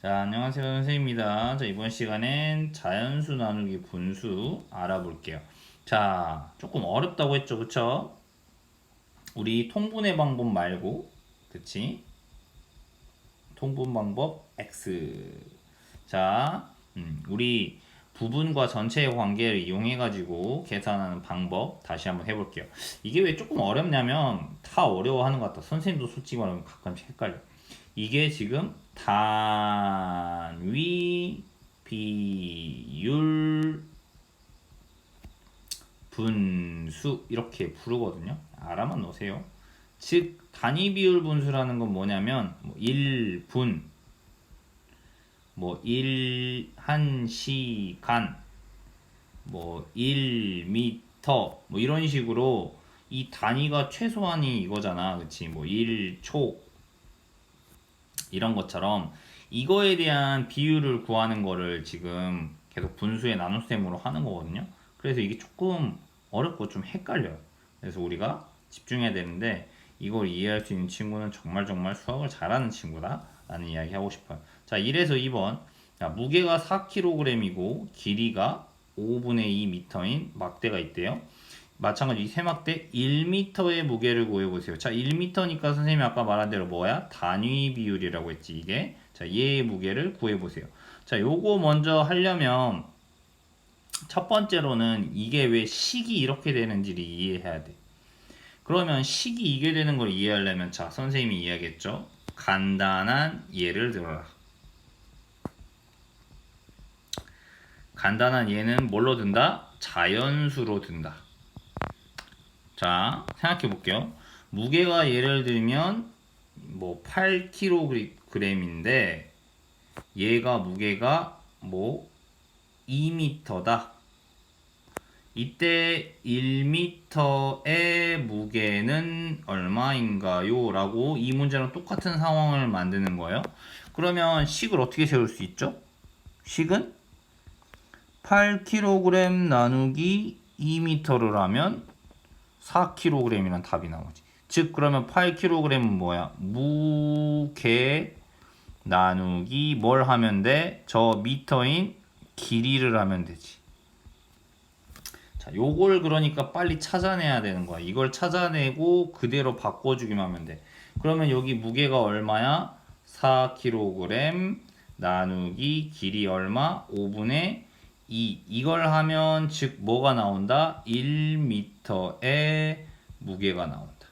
자, 안녕하세요. 선생님입니다. 자, 이번 시간엔 자연수 나누기 분수 알아볼게요. 자, 조금 어렵다고 했죠. 그쵸? 우리 통분의 방법 말고, 그치? 통분 방법 X. 자, 음, 우리 부분과 전체의 관계를 이용해가지고 계산하는 방법 다시 한번 해볼게요. 이게 왜 조금 어렵냐면 다 어려워하는 것 같다. 선생님도 솔직히 말하면 가끔씩 헷갈려. 이게 지금 단위 비율 분수 이렇게 부르거든요. 알아만 놓으세요. 즉 단위 비율 분수라는 건 뭐냐면 뭐 1분 뭐 1, 한 시간, 뭐 1미터, 뭐 이런 식으로 이 단위가 최소한이 이거잖아. 그치? 뭐 1초, 이런 것처럼 이거에 대한 비율을 구하는 거를 지금 계속 분수의 나눗셈으로 하는 거거든요. 그래서 이게 조금 어렵고 좀 헷갈려요. 그래서 우리가 집중해야 되는데 이걸 이해할 수 있는 친구는 정말 정말 수학을 잘하는 친구다 라는 이야기 하고 싶어요. 자, 1에서 2번. 자, 무게가 4kg이고 길이가 5분의 2m인 막대가 있대요. 마찬가지 이 세막대 1m의 무게를 구해보세요. 자, 1m니까 선생님이 아까 말한 대로 뭐야? 단위 비율이라고 했지, 이게. 자, 얘의 무게를 구해보세요. 자, 요거 먼저 하려면 첫 번째로는 이게 왜 식이 이렇게 되는지를 이해해야 돼. 그러면 식이 이게 되는 걸 이해하려면 자, 선생님이 이야기했죠. 간단한 예를 들어라. 간단한 예는 뭘로 든다? 자연수로 든다. 자, 생각해 볼게요. 무게가 예를 들면 뭐 8kg인데 얘가 무게가 뭐 2m다. 이때 1m의 무게는 얼마인가요? 라고 이 문제랑 똑같은 상황을 만드는 거예요. 그러면 식을 어떻게 세울 수 있죠? 식은 8kg 나누기 2m를 하면 4kg이란 답이 나오지. 즉 그러면 8kg은 뭐야? 무게 나누기 뭘 하면 돼? 저 미터인 길이를 하면 되지. 자, 요걸 그러니까 빨리 찾아내야 되는 거야. 이걸 찾아내고 그대로 바꿔주기만 하면 돼. 그러면 여기 무게가 얼마야? 4kg 나누기 길이 얼마? 5분의 2. 이걸 하면 즉 뭐가 나온다? 1m의 무게가 나온다.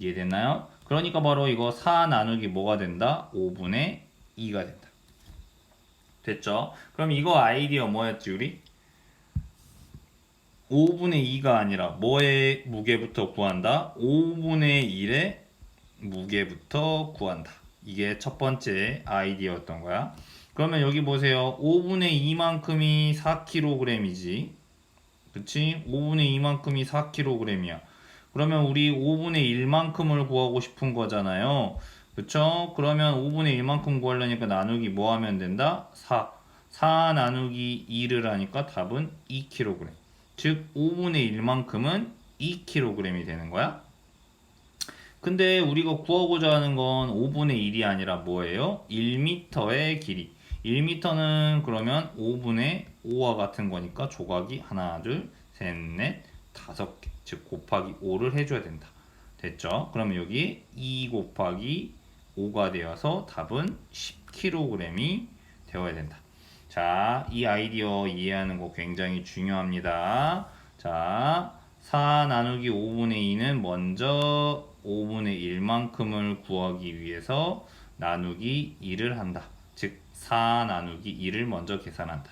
이해됐나요? 그러니까 바로 이거 4 나누기 뭐가 된다? 5분의 2가 된다. 됐죠? 그럼 이거 아이디어 뭐였지 우리? 5분의 2가 아니라 뭐의 무게부터 구한다? 5분의 1의 무게부터 구한다. 이게 첫 번째 아이디어였던 거야. 그러면 여기 보세요. 5분의 2만큼이 4kg이지. 그치? 5분의 2만큼이 4kg이야. 그러면 우리 5분의 1만큼을 구하고 싶은 거잖아요. 그쵸? 그러면 5분의 1만큼 구하려니까 나누기 뭐 하면 된다? 4. 4 나누기 2를 하니까 답은 2kg. 즉 5분의 1만큼은 2kg이 되는 거야. 근데 우리가 구하고자 하는 건 5분의 1이 아니라 뭐예요? 1m의 길이. 1m는 그러면 5분의 5와 같은 거니까 조각이 하나, 둘, 셋, 넷, 다섯 개. 즉 곱하기 5를 해줘야 된다. 됐죠? 그러면 여기 2 곱하기 5가 되어서 답은 10kg이 되어야 된다. 자, 이 아이디어 이해하는 거 굉장히 중요합니다. 자, 4 나누기 5분의 2는 먼저 5분의 1만큼을 구하기 위해서 나누기 2를 한다. 즉, 4 나누기 2를 먼저 계산한다.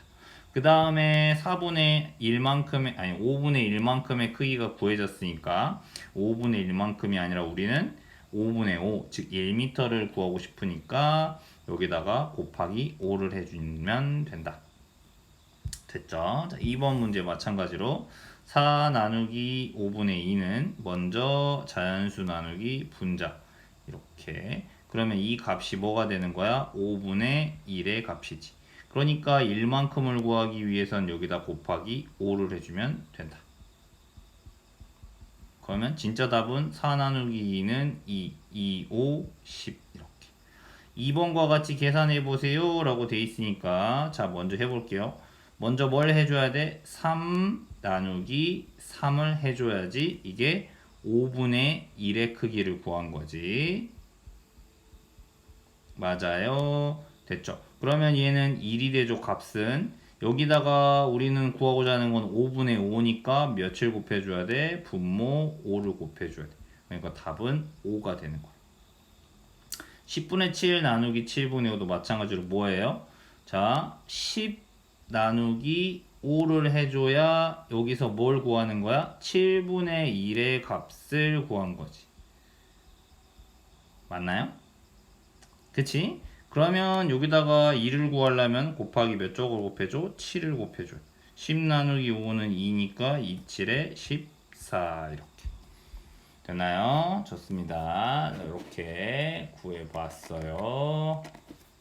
그 다음에 4분의 1만큼의, 아니, 5분의 1만큼의 크기가 구해졌으니까 5분의 1만큼이 아니라 우리는 5분의 5, 즉 1m를 구하고 싶으니까 여기다가 곱하기 5를 해주면 된다. 됐죠? 자, 2번 문제 마찬가지로 4 나누기 5분의 2는 먼저 자연수 나누기 분자 이렇게 그러면 이 값이 뭐가 되는 거야? 5분의 1의 값이지. 그러니까 1만큼을 구하기 위해선 여기다 곱하기 5를 해주면 된다. 그러면 진짜 답은 4 나누기 2는 2, 2, 5, 10 이렇게. 2번과 같이 계산해 보세요 라고 돼 있으니까 자 먼저 해볼게요 먼저 뭘 해줘야 돼? 3 나누기 3을 해줘야지 이게 5분의 1의 크기를 구한 거지 맞아요 됐죠 그러면 얘는 1이 되죠 값은 여기다가 우리는 구하고자 하는 건 5분의 5니까 며칠 곱해줘야 돼? 분모 5를 곱해줘야 돼 그러니까 답은 5가 되는 거야 10분의 7 나누기 7분의 5도 마찬가지로 뭐예요? 자, 10 나누기 5를 해줘야 여기서 뭘 구하는 거야? 7분의 1의 값을 구한 거지. 맞나요? 그치? 그러면 여기다가 2를 구하려면 곱하기 몇 쪽을 곱해줘? 7을 곱해줘. 10 나누기 5는 2니까 2, 7에 14 이렇게. 되나요? 좋습니다. 이렇게 구해봤어요.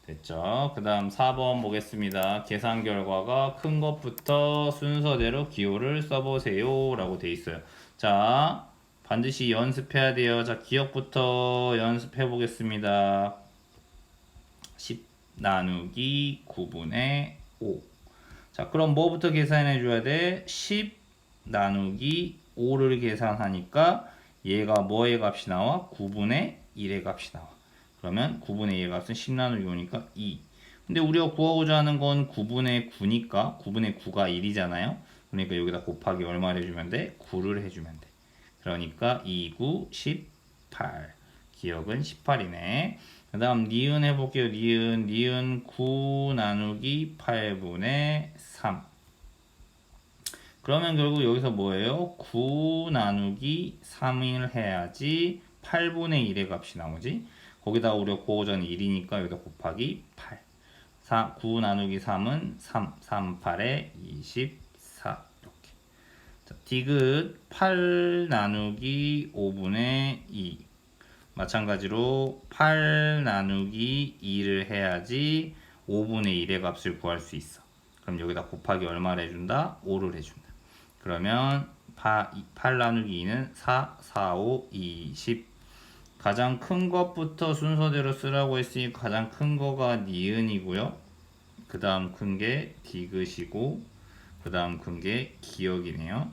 됐죠? 그 다음 4번 보겠습니다. 계산 결과가 큰 것부터 순서대로 기호를 써보세요. 라고 돼 있어요. 자, 반드시 연습해야 돼요. 자, 기억부터 연습해 보겠습니다. 10 나누기 9분의 5. 자, 그럼 뭐부터 계산해 줘야 돼? 10 나누기 5를 계산하니까 얘가 뭐의 값이 나와? 9분의 1의 값이 나와. 그러면 9분의 1의 값은 10 나누기 5니까 2. 근데 우리가 구하고자 하는 건 9분의 9니까 9분의 9가 1이잖아요. 그러니까 여기다 곱하기 얼마를 해주면 돼? 9를 해주면 돼. 그러니까 2, 9, 18. 기억은 18이네. 그 다음 니은 해볼게요. 니은, 니은 9 나누기 8분의 3. 그러면 결국 여기서 뭐예요? 9 나누기 3을 해야지 8분의 1의 값이 나오지. 거기다 우리가 구호전이 1이니까 여기다 곱하기 8. 4, 9 나누기 3은 3, 3, 8에 24 이렇게. 자, 디귿 8 나누기 5분의 2. 마찬가지로 8 나누기 2를 해야지 5분의 1의 값을 구할 수 있어. 그럼 여기다 곱하기 얼마를 해준다? 5를 해준다. 그러면 8 나누기 2는 4, 4, 5, 20. 가장 큰 것부터 순서대로 쓰라고 했으니 가장 큰 거가 니은이고요. 그 다음 큰 게 디귿이고 그 다음 큰 게 기억이네요.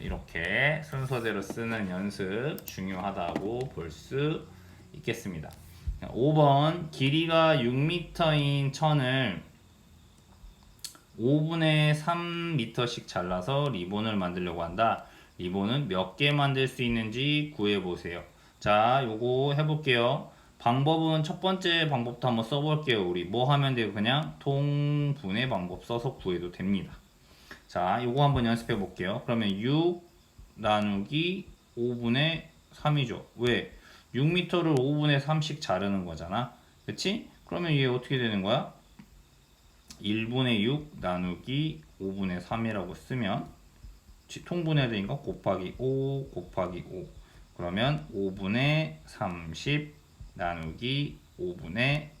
이렇게 순서대로 쓰는 연습 중요하다고 볼 수 있겠습니다. 5번 길이가 6m인 천을 5분의 3m씩 잘라서 리본을 만들려고 한다. 리본은 몇 개 만들 수 있는지 구해 보세요. 자, 요거 해볼게요. 방법은 첫 번째 방법부터 한번 써볼게요. 우리 뭐 하면 돼요? 그냥 통분의 방법 써서 구해도 됩니다. 자, 요거 한번 연습해 볼게요. 그러면 6 나누기 5분의 3이죠. 왜? 6m를 5분의 3씩 자르는 거잖아. 그치? 그러면 이게 어떻게 되는 거야? 1분의 6 나누기 5분의 3이라고 쓰면 통분해야 되니까 곱하기 5 곱하기 5 그러면 5분의 30 나누기 5분의 3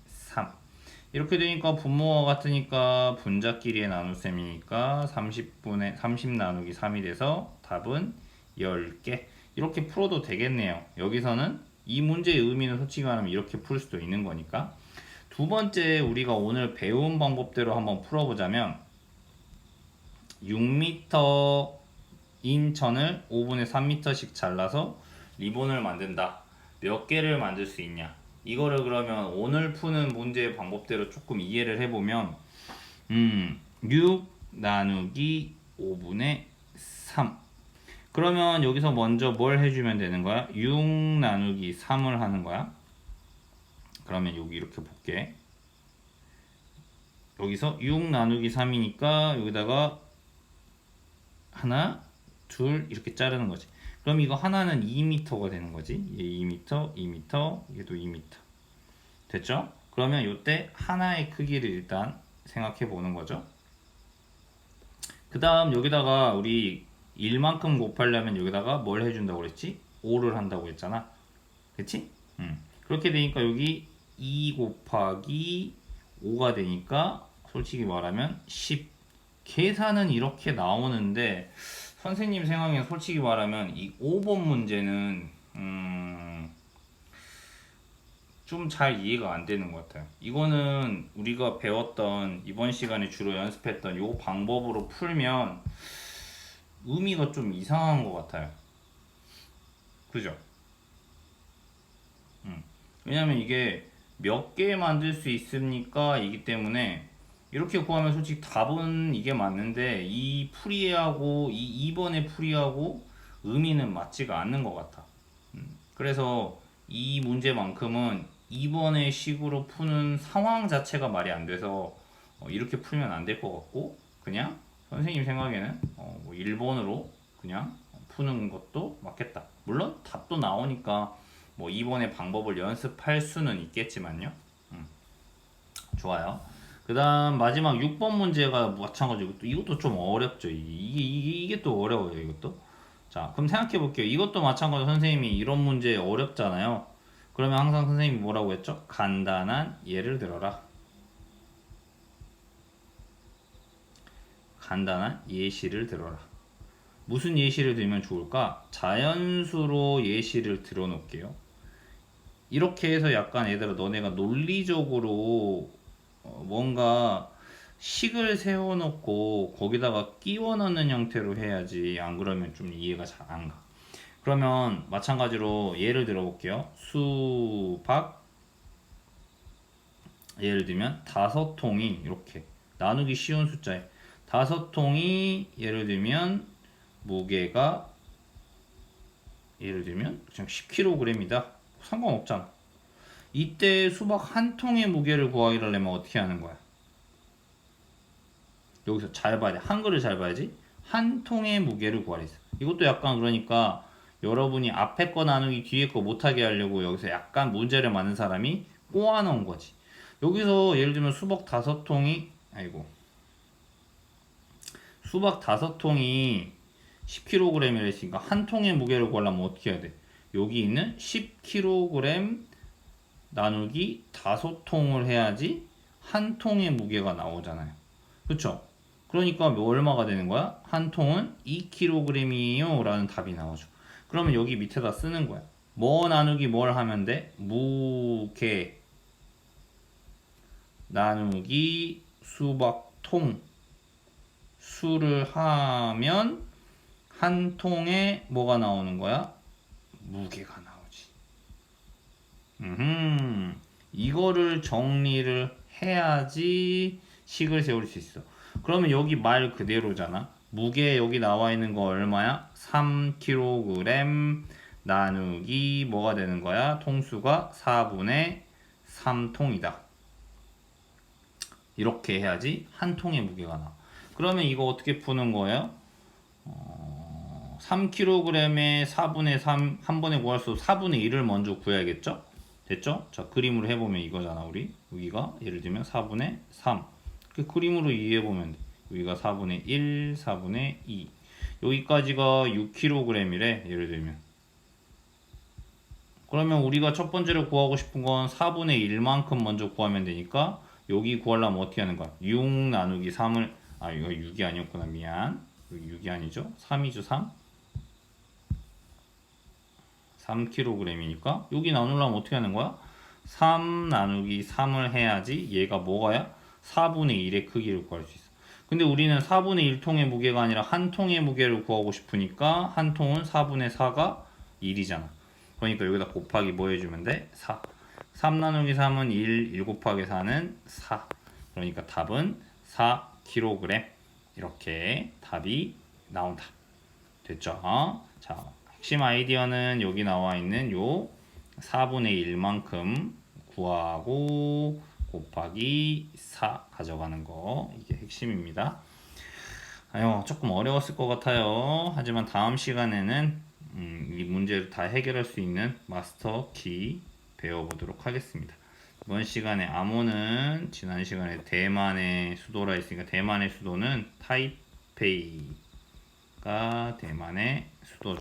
이렇게 되니까 분모가 같으니까 분자끼리의 나눗셈이니까 30분의 30 나누기 3이 돼서 답은 10개 이렇게 풀어도 되겠네요 여기서는 이 문제의 의미는 솔직히 말하면 이렇게 풀 수도 있는 거니까 두 번째 우리가 오늘 배운 방법대로 한번 풀어보자면 6m 인 천을 5분의 3m씩 잘라서 리본을 만든다. 몇 개를 만들 수 있냐? 이거를 그러면 오늘 푸는 문제의 방법대로 조금 이해를 해보면 음, 6 나누기 5분의 3 그러면 여기서 먼저 뭘 해주면 되는 거야? 6 나누기 3을 하는 거야. 그러면 여기 이렇게 볼게. 여기서 6 나누기 3이니까 여기다가 하나, 둘 이렇게 자르는 거지. 그럼 이거 하나는 2m가 되는 거지. 얘 2m, 2m, 얘도 2m. 됐죠? 그러면 이때 하나의 크기를 일단 생각해 보는 거죠. 그 다음 여기다가 우리 1만큼 곱하려면 여기다가 뭘 해준다고 그랬지? 5를 한다고 했잖아. 그치? 음. 그렇게 되니까 여기 2 곱하기 5가 되니까 솔직히 말하면 10 계산은 이렇게 나오는데 선생님 생각에 솔직히 말하면 이 5번 문제는 음 좀 잘 이해가 안 되는 것 같아요. 이거는 우리가 배웠던 이번 시간에 주로 연습했던 요 방법으로 풀면 의미가 좀 이상한 것 같아요. 그죠? 음. 왜냐면 이게 몇 개 만들 수 있습니까? 이기 때문에 이렇게 구하면 솔직히 답은 이게 맞는데 이 풀이하고 이 2번의 풀이하고 의미는 맞지가 않는 것 같아. 음. 그래서 이 문제만큼은 2번의 식으로 푸는 상황 자체가 말이 안 돼서 어, 이렇게 풀면 안 될 것 같고 그냥 선생님 생각에는 어, 뭐 1번으로 그냥 푸는 것도 맞겠다. 물론 답도 나오니까 뭐 2번의 방법을 연습할 수는 있겠지만요. 음. 좋아요. 그 다음 마지막 6번 문제가 마찬가지고 또 이것도 좀 어렵죠. 이게, 이게, 이게 또 어려워요. 이것도. 자, 그럼 생각해 볼게요. 이것도 마찬가지로 선생님이 이런 문제 어렵잖아요. 그러면 항상 선생님이 뭐라고 했죠? 간단한 예를 들어라. 간단한 예시를 들어라. 무슨 예시를 들면 좋을까? 자연수로 예시를 들어 놓을게요. 이렇게 해서 약간 얘들아 너네가 논리적으로 어, 뭔가 식을 세워놓고 거기다가 끼워 넣는 형태로 해야지 안 그러면 좀 이해가 잘 안 가. 그러면 마찬가지로 예를 들어 볼게요. 수박 예를 들면 다섯 통이 이렇게 나누기 쉬운 숫자에 다섯 통이 예를 들면 무게가 예를 들면 그냥 10kg이다. 상관없잖아. 이때 수박 한 통의 무게를 구하기를 하려면 어떻게 하는 거야? 여기서 잘 봐야 돼. 한글을 잘 봐야지. 한 통의 무게를 구하라 했어. 이것도 약간 그러니까 여러분이 앞에 거 나누기 뒤에 거 못하게 하려고 여기서 약간 문제를 많은 사람이 꼬아놓은 거지. 여기서 예를 들면 수박 다섯 통이 아이고 수박 다섯 통이 10kg이라 했으니까 한 통의 무게를 구하려면 어떻게 해야 돼? 여기 있는 10kg 나누기 다섯 통을 해야지 한 통의 무게가 나오잖아요. 그쵸? 그러니까 뭐 얼마가 되는 거야? 한 통은 2kg이에요 라는 답이 나오죠. 그러면 여기 밑에다 쓰는 거야. 뭐 나누기 뭘 하면 돼? 무게 나누기 수박통 수를 하면 한 통에 뭐가 나오는 거야? 무게가. 음, 이거를 정리를 해야지 식을 세울 수 있어. 그러면 여기 말 그대로잖아. 무게 여기 나와 있는 거 얼마야? 3kg 나누기 뭐가 되는 거야? 통수가 4분의 3통이다. 이렇게 해야지 한 통의 무게가 나와. 그러면 이거 어떻게 푸는 거예요? 어, 3kg에 4분의 3, 한 번에 구할 수 4분의 1을 먼저 구해야겠죠? 됐죠? 자, 그림으로 해보면 이거잖아, 우리. 여기가 예를 들면 4분의 3. 그 그림으로 이해해보면 돼. 여기가 4분의 1, 4분의 2. 여기까지가 6kg이래, 예를 들면. 그러면 우리가 첫 번째로 구하고 싶은 건 4분의 1만큼 먼저 구하면 되니까 여기 구하려면 어떻게 하는 거야? 6 나누기 3을 아 이거 6이 아니었구나 미안 여기 6이 아니죠? 3이죠 3 3kg이니까 여기 나누려면 어떻게 하는 거야? 3 나누기 3을 해야지 얘가 뭐가야? 4분의 1의 크기를 구할 수 있어 근데 우리는 4분의 1통의 무게가 아니라 한 통의 무게를 구하고 싶으니까 한 통은 4분의 4가 1이잖아 그러니까 여기다 곱하기 뭐 해주면 돼? 4 3 나누기 3은 1, 1 곱하기 4는 4 그러니까 답은 4kg 이렇게 답이 나온다 됐죠? 자 핵심 아이디어는 여기 나와 있는 요 4분의 1만큼 구하고 곱하기 4 가져가는 거 이게 핵심입니다 아유 조금 어려웠을 것 같아요 하지만 다음 시간에는 음, 이 문제를 다 해결할 수 있는 마스터 키 배워보도록 하겠습니다. 이번 시간에 암호는 지난 시간에 대만의 수도라 했으니까 대만의 수도는 타이페이가 대만의.